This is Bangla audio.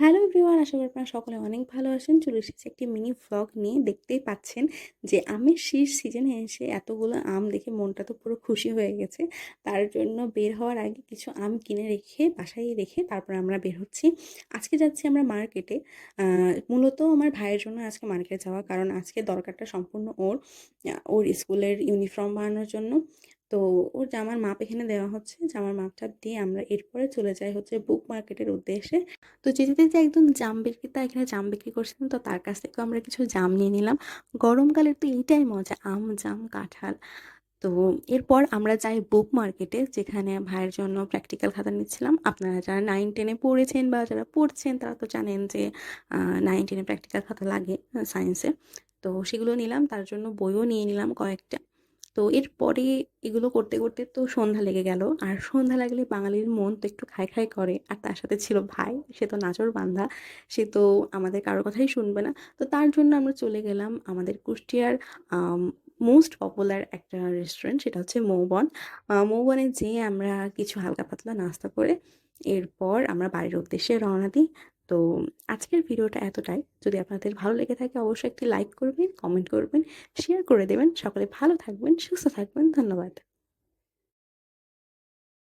হ্যালো এভরিওয়ান, আশা করি আপনারা সকলে অনেক ভালো আছেন। চলে এসেছি একটি মিনি ভ্লগ নিয়ে। দেখতেই পাচ্ছেন যে আমের শীষ সিজনে এসে এতগুলো আম দেখে মনটা তো পুরো খুশি হয়ে গেছে। তার জন্য বের হওয়ার আগে কিছু আম কিনে রেখে, বাসায় রেখে তারপর আমরা বের হচ্ছি। আজকে যাচ্ছি আমরা মার্কেটে মূলত আমার ভাইয়ের জন্য আজকে মার্কেটে যাওয়া। কারণ আজকে দরকারটা সম্পূর্ণ ওর ওর স্কুলের ইউনিফর্ম বানানোর জন্য। তো ওর জামার মাপ এখানে দেওয়া হচ্ছে। জামার মাপটা দিয়ে আমরা এরপরে চলে যাই হচ্ছে বুক মার্কেটের উদ্দেশ্যে। তো যেতে যেতে একদম জাম বিক্রেতা এখানে জাম বিক্রি করছিলেন, তো তার কাছ থেকেও আমরা কিছু জাম নিয়ে নিলাম। গরমকালের তো এইটাই মজা, আম, জাম, কাঁঠাল। তো এরপর আমরা যাই বুক মার্কেটে যেখানে ভাইয়ের জন্য প্র্যাকটিক্যাল খাতা নিচ্ছিলাম। আপনারা যারা নাইন টেনে পড়েছেন বা যারা পড়ছেন, তারা তো জানেন যে নাইন টেনে প্র্যাকটিক্যাল খাতা লাগে সায়েন্সে তো সেগুলো নিলাম, তার জন্য বইও নিয়ে নিলাম কয়েকটা। তো এরপরে এগুলো করতে করতে তো সন্ধ্যা লেগে গেল। আর সন্ধ্যা লাগলে বাঙালির মন তো একটু খাই খাই করে। আর তার সাথে ছিল ভাই, সে তো নাচর বান্ধা সে তো আমাদের কারোর কথাই শুনবে না। তো তার জন্য আমরা চলে গেলাম আমাদের কুষ্টিয়ার মোস্ট পপুলার একটা রেস্টুরেন্ট সেটা হচ্ছে মৌবন। মৌবনে যেয়ে আমরা কিছু হালকা পাতলা নাস্তা করে এরপর আমরা বাড়ির উদ্দেশ্যে রওনা দিই। তো আজকের ভিডিওটা এতটাই। যদি আপনাদের ভালো লেগে থাকে অবশ্যই একটি লাইক করবেন কমেন্ট করবেন শেয়ার করে দেবেন। সকলে ভালো থাকবেন, সুস্থ থাকবেন। ধন্যবাদ।